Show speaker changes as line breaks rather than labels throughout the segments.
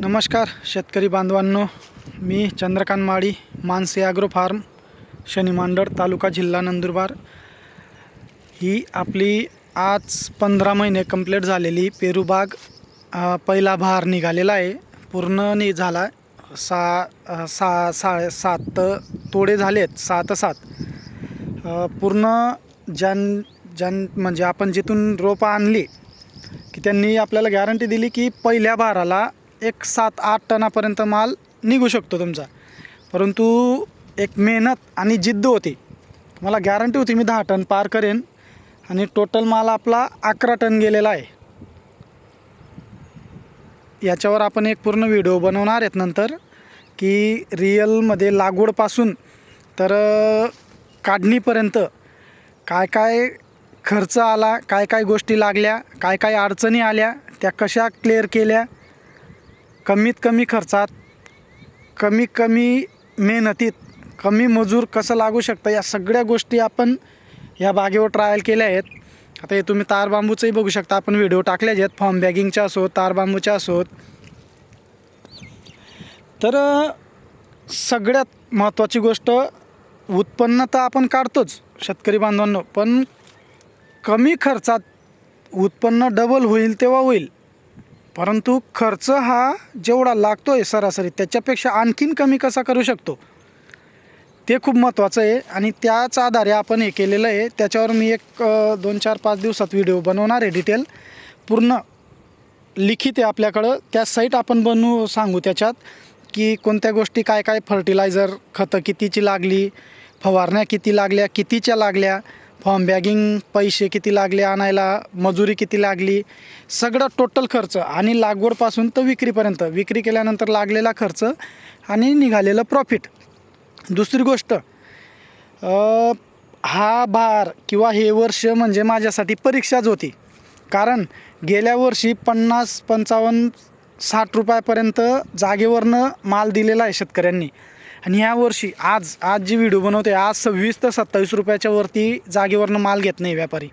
नमस्कार शेतकरी बांधवांनो. मी चंद्रकांत माळी मानसे ॲग्रो फार्म शनिमांडर तालुका जिल्हा नंदुरबार. ही आपली आज पंधरा महिने कंप्लीट झालेली पेरूबाग पहिला भार निघालेला आहे. पूर्ण नि झाला. सा सा सा सात तोडे झालेत सहा तर सात पूर्ण ज्यां ज्यां म्हणजे आपण जिथून रोपं आणली की त्यांनी आपल्याला गॅरंटी दिली की पहिल्या भाराला एक सात आठ टनापर्यंत माल निघू शकतो तुमचा. परंतु एक मेहनत आणि जिद्द होती. मला गॅरंटी होती मी दहा टन पार करेन आणि टोटल माल आपला अकरा टन गेलेला आहे. याच्यावर आपण एक पूर्ण व्हिडिओ बनवणार आहेत नंतर की रिअलमध्ये लागवडपासून तर काढणीपर्यंत काय काय खर्च आला काय काय गोष्टी लागल्या काय काय अडचणी आल्या त्या कशा क्लिअर केल्या कमीत कमी खर्चात कमी कमी मेहनतीत कमी मजूर कसं लागू शकतं या सगळ्या गोष्टी आपण या बागेवर ट्रायल केल्या आहेत. आता हे तुम्ही तार बांबूचंही बघू शकता. आपण व्हिडिओ टाकल्याच आहेत फॉर्म बॅगिंगच्या असोत तार बांबूच्या असोत. तर सगळ्यात महत्त्वाची गोष्ट उत्पन्न तर आपण काढतोच शेतकरी बांधवांनो. पण कमी खर्चात उत्पन्न डबल होईल तेव्हा होईल. परंतु खर्च हा जेवढा लागतो आहे सरासरी त्याच्यापेक्षा आणखीन कमी कसा करू शकतो? ते खूप महत्त्वाचं आहे आणि त्याच आधारे आपण हे केलेलं आहे. त्याच्यावर मी एक दोन चार पाच दिवसात व्हिडिओ बनवणार आहे डिटेल. पूर्ण लिखित आहे आपल्याकडं. त्या साईट आपण बनवू सांगू त्याच्यात की कोणत्या गोष्टी काय काय फर्टिलायझर खतं कितीची लागली फवारण्या किती लागल्या कितीच्या लागल्या फॉर्म बॅगिंग पैसे किती लागले आणायला मजुरी किती लागली सगळं टोटल खर्च आणि लागवडपासून तर विक्रीपर्यंत. विक्री केल्यानंतर लागलेला खर्च आणि निघालेलं प्रॉफिट दुसरी गोष्ट हा भार किंवा हे वर्ष म्हणजे माझ्यासाठी परीक्षाच होती. कारण गेल्या वर्षी पन्नास पंचावन्न साठ रुपयापर्यंत जागेवरनं माल दिलेला आहे शेतकऱ्यांनी. आणि ह्या वर्षी आज आज जी व्हिडिओ बनवते आज सव्वीस ते सत्तावीस रुपयाच्या वरती जागेवरनं माल घेत नाही व्यापारी.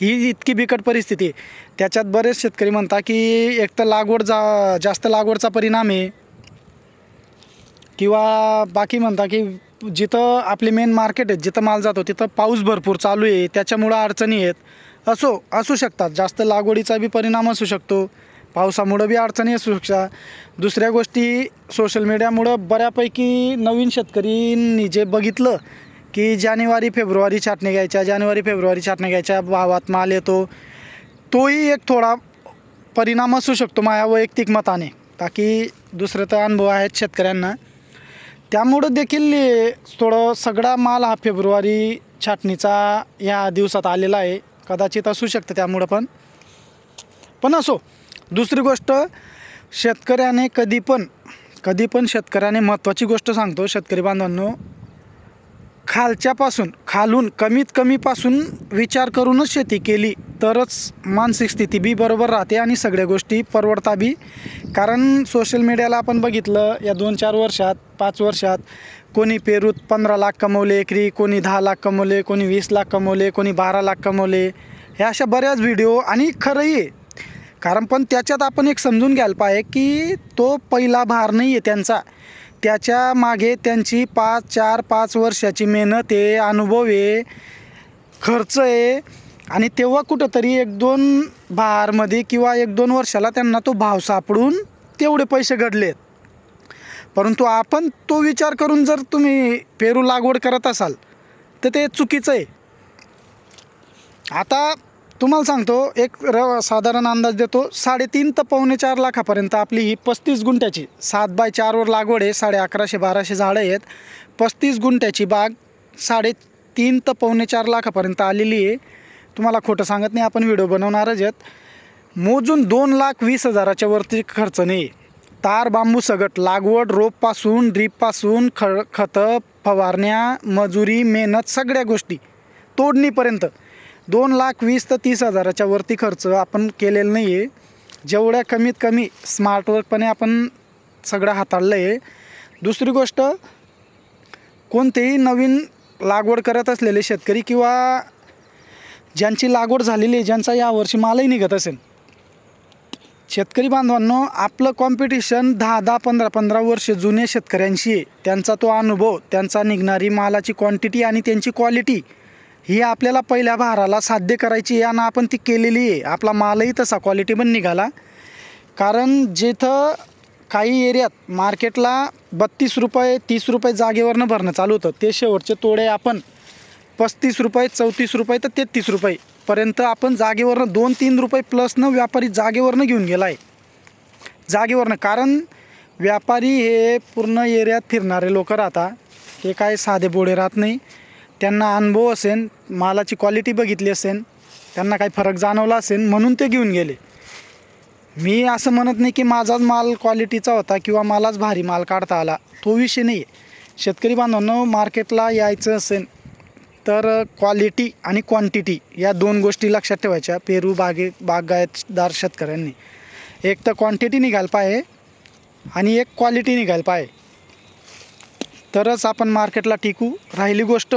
ही इतकी बिकट परिस्थिती आहे. त्याच्यात बरेच शेतकरी म्हणतात की एक तर लागवड जा जास्त लागवडचा परिणाम आहे. किंवा बाकी म्हणता की जिथं आपले मेन मार्केट आहेत जिथं माल जातो तिथं पाऊस भरपूर चालू आहे त्याच्यामुळं अडचणी आहेत. असो असू शकतात. जास्त लागवडीचा बी परिणाम असू शकतो. पावसामुळं बी अडचणी असू शकतात दुसऱ्या गोष्टी सोशल मीडियामुळं बऱ्यापैकी नवीन शेतकरींनी जे बघितलं की जानेवारी फेब्रुवारी छाटणी घ्यायच्या जानेवारी फेब्रुवारी छाटणी घ्यायच्या भावात माल येतो. तोही एक थोडा परिणाम असू शकतो माझ्या वैयक्तिक मताने. बाकी दुसरं तर अनुभव आहेत शेतकऱ्यांना. त्यामुळं देखील थोडं सगळा माल हा फेब्रुवारी छाटणीचा या दिवसात आलेला आहे. कदाचित असू शकतं त्यामुळं पण. पण असो दुसरी गोष्ट शेतकऱ्याने कधी पण कधी पण शेतकऱ्याने महत्त्वाची गोष्ट सांगतो शेतकरी बांधवांनो. खालच्यापासून खालून कमीत कमीपासून विचार करूनच शेती केली तरच मानसिक स्थिती बी बरोबर राहते आणि सगळ्या गोष्टी परवडता बी. कारण सोशल मीडियाला आपण बघितलं या दोन चार वर्षात पाच वर्षात कोणी पेरूत पंधरा लाख कमवले एकरी कोणी दहा लाख कमवले कोणी वीस लाख कमवले कोणी बारा लाख कमवले ह्या अशा बऱ्याच व्हिडिओ आणि खरंही आहे कारण पण त्याच्यात आपण एक समजून घ्यायला पाहिजे की तो पहिला भार नाही आहे त्यांचा. त्याच्यामागे त्यांची पाच चार पाच वर्षाची मेहनत आहे अनुभव आहे खर्च आहे. आणि तेव्हा कुठंतरी एक दोन भारमध्ये किंवा एक दोन वर्षाला त्यांना तो भाव सापडून तेवढे पैसे घडलेत. परंतु आपण तो विचार करून जर तुम्ही पेरू लागवड करत असाल तर ते चुकीचं आहे. आता तुम्हाला सांगतो एक र साधारण अंदाज देतो साडेतीन तर पावणे चार लाखापर्यंत आपली ही पस्तीस गुंठ्याची सात बाय चारवर लागवड आहे साडे अकराशे बाराशे झाडं आहेत. पस्तीस गुंठ्याची बाग साडेतीन तर पावणे चार लाखापर्यंत आलेली आहे. तुम्हाला खोटं सांगत नाही आपण व्हिडिओ बनवणारच आहेत. मोजून दोन लाख वीस हजाराच्या वरती खर्च नाही. तार बांबू सगट लागवड रोपपासून ड्रीपपासून ख खतं फवारण्या मजुरी मेहनत सगळ्या गोष्टी तोडणीपर्यंत. दोन लाख वीस ते तीस हजाराच्या वरती खर्च आपण केलेला नाही आहे जेवढ्या कमीत कमी स्मार्टवर्कपणे आपण सगळं हाताळलं आहे दुसरी गोष्ट कोणतेही नवीन लागवड करत असलेले शेतकरी किंवा ज्यांची लागवड झालेली आहे ज्यांचा यावर्षी मालही निघत असेल. शेतकरी बांधवांनो आपलं कॉम्पिटिशन दहा दहा पंधरा पंधरा वर्ष जुने शेतकऱ्यांशी आहे. त्यांचा तो अनुभव त्यांचा निघणारी मालाची क्वांटिटी आणि त्यांची क्वालिटी ही आपल्याला पहिल्या भाराला साध्य करायची आहे आणि आपण ती केलेली आहे. आपला मालही तसा क्वालिटी पण निघाला. कारण जिथं काही एरियात मार्केटला बत्तीस रुपये तीस रुपये जागेवरनं भरणं चालू होतं ते शेवटचे तोडे आपण पस्तीस रुपये चौतीस रुपये तर तेहतीस रुपयेपर्यंत आपण जागेवरनं दोन तीन रुपये प्लसनं व्यापारी जागेवरनं घेऊन गेला आहे जागेवरनं कारण व्यापारी हे पूर्ण एरियात फिरणारे लोक राहतात. हे काय साधे बोडे राहत नाही. त्यांना अनुभव असेन मालाची क्वालिटी बघितली असेन त्यांना काही फरक जाणवला असेल म्हणून ते घेऊन गेले. मी असं म्हणत नाही की माझाच माल क्वालिटीचा होता किंवा मलाच भारी माल काढता आला. तो विषय नाही आहे शेतकरी बांधवांनो मार्केटला यायचं असेल तर क्वालिटी आणि क्वांटिटी या दोन गोष्टी लक्षात ठेवायच्या. पेरू बागे बागायतदार शेतकऱ्यांनी. एक तर क्वांटिटी निघायला पाहिजे आणि एक क्वालिटी निघायला पाहिजे. तरच आपण मार्केटला टिकू राहिली गोष्ट.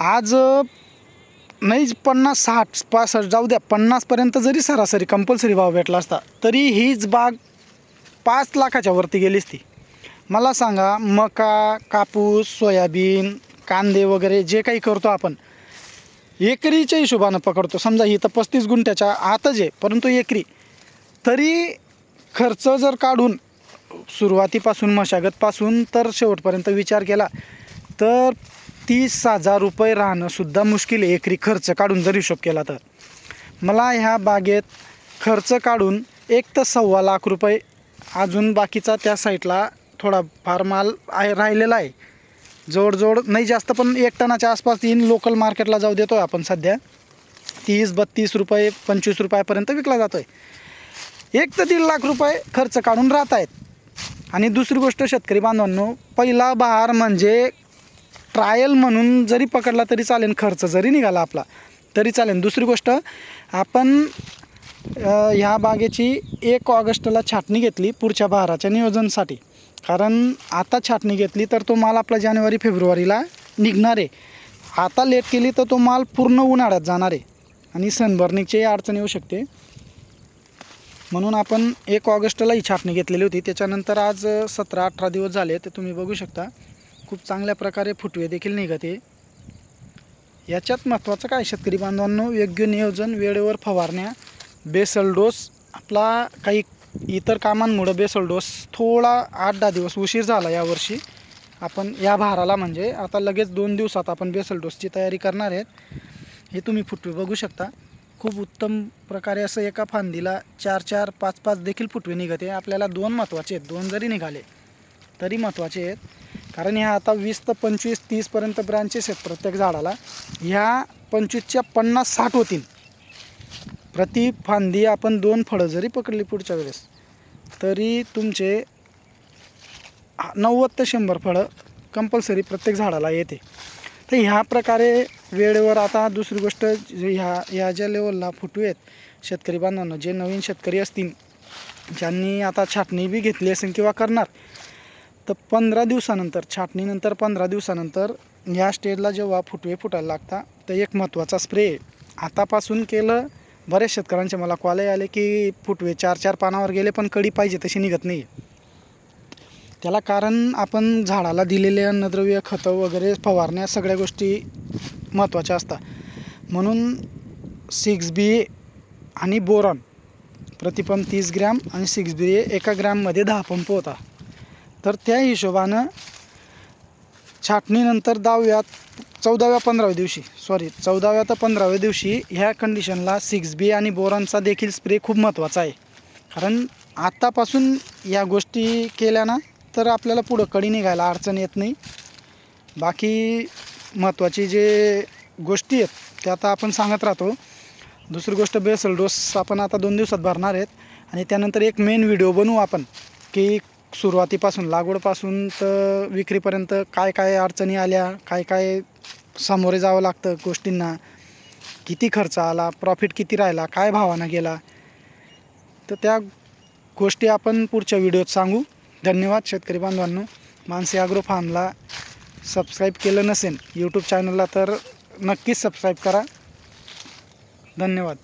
आज नाही पन्नास साठ पासष्ट जाऊ द्या पन्नासपर्यंत जरी सरासरी कंपल्सरी भाव भेटला असता तरी हीच बाग पाच लाखाच्या वरती गेलीच ती मला सांगा मका कापूस सोयाबीन कांदे वगैरे जे काही करतो आपण एकरीच्या हिशोबानं पकडतो. समजा ही तर पस्तीस गुंठ्याच्या आतच आहे परंतु एकरी. तरी खर्च जर काढून सुरुवातीपासून मशागतपासून तर शेवटपर्यंत विचार केला तर तीस हजार रुपये राहणंसुद्धा मुश्किल आहे. एकरी खर्च काढून जर हिशोब केला तर. मला ह्या बागेत खर्च काढून एक तर सव्वा लाख रुपये अजून बाकीचा त्या साईडला थोडा फार माल आहे राहिलेला आहे. जवळजवळ नाही जास्त पण एक टनाच्या आसपास येईन लोकल मार्केटला जाऊ देतो आहे आपण सध्या. तीस बत्तीस रुपये पंचवीस रुपयापर्यंत विकला जातो आहे एक तर दीड लाख रुपये खर्च काढून राहत आहेत आणि दुसरी गोष्ट शेतकरी बांधवांनो पहिला बहार म्हणजे ट्रायल म्हणून जरी पकडला तरी चालेल खर्च जरी निघाला आपला तरी चालेल. दुसरी गोष्ट आपण ह्या बागेची एक ऑगस्टला छाटणी घेतली पुढच्या बहाराच्या नियोजनसाठी. कारण आता छाटणी घेतली तर तो माल आपला जानेवारी फेब्रुवारीला निघणार आहे. आता लेट केली तर तो माल पूर्ण उन्हाळ्यात जाणार आहे. आणि सनबर्निंगची अडचण येऊ शकते. म्हणून आपण एक ऑगस्टला ही छाटणी घेतलेली होती. त्याच्यानंतर आज सतरा अठरा दिवस झाले तर तुम्ही बघू शकता. खूप चांगल्या प्रकारे फुटवे देखील निघते याच्यात महत्त्वाचं काय शेतकरी बांधवांनो? योग्य नियोजन वेळेवर फवारण्या बेसल डोस आपला काही इतर कामांमुळं बेसल डोस थोडा आठ दहा दिवस उशीर झाला यावर्षी आपण या भाराला म्हणजे आता लगेच दोन दिवसात आपण बेसल डोसची तयारी करणार आहेत. हे तुम्ही फुटवे बघू शकता. खूप उत्तम प्रकारे असं एका फांदीला चार चार पाच पाच देखील फुटवे निघते आपल्याला दोन महत्त्वाचे आहेत. दोन जरी निघाले तरी महत्त्वाचे आहेत. कारण ह्या आता वीस ते पंचवीस तीसपर्यंत ब्रांचेस आहेत प्रत्येक झाडाला. ह्या पंचवीसच्या पन्नास साठ होतील. प्रति फांदी आपण दोन फळं जरी पकडली पुढच्या वेळेस तरी तुमचे नव्वद ते शंभर फळं कंपल्सरी प्रत्येक झाडाला येते. तर ह्या प्रकारे वेळेवर आता दुसरी गोष्ट ह्या ह्या ज्या लेवलला फुटू आहेत शेतकरी बांधवांना जे नवीन शेतकरी असतील ज्यांनी आता छाटणी बी घेतली असेल किंवा करणार तर पंधरा दिवसानंतर छाटणीनंतर पंधरा दिवसानंतर ह्या स्टेजला जेव्हा फुटवे फुटायला लागतात तर एक महत्त्वाचा स्प्रे आतापासून केलं बऱ्याच शेतकऱ्यांचे मला कॉलही आले की फुटवे चार चार पानावर गेले पण कडी पाहिजे तशी निघत नाही त्याला कारण आपण झाडाला दिलेले अन्नद्रव्य खतं वगैरे फवारण्या सगळ्या गोष्टी महत्त्वाच्या असतात. म्हणून सिक्स बी ए आणि बोरॉन प्रतिपंप तीस ग्रॅम आणि सिक्स बी ए एका ग्रॅममध्ये दहा पंप होता तर त्या हिशोबानं छाटणीनंतर दहाव्या चौदाव्या पंधराव्या दिवशी सॉरी चौदाव्या तर पंधराव्या दिवशी ह्या कंडिशनला सिक्स बी आणि बोरांचा देखील स्प्रे खूप महत्त्वाचा आहे. कारण आत्तापासून या गोष्टी केल्या ना तर आपल्याला पुढं कडी निघायला अडचण येत नाही. बाकी महत्त्वाची जे गोष्टी आहेत त्या आता आपण सांगत राहतो. दुसरी गोष्ट बेसल डोस आपण आता दोन दिवसात भरणार आहेत. आणि त्यानंतर एक मेन व्हिडिओ बनवू आपण की सुरुवातीपासून लागवडपासून तर विक्रीपर्यंत काय काय अडचणी आल्या काय काय सामोरे जावं लागतं गोष्टींना किती खर्च आला प्रॉफिट किती राहिला काय भावानं गेला तर त्या गोष्टी आपण पुढच्या व्हिडिओत सांगू. धन्यवाद शेतकरी बांधवांनो. मानसी ॲग्रो फार्मला सबस्क्राईब केलं नसेल यूट्यूब चॅनलला तर नक्कीच सबस्क्राईब करा. धन्यवाद.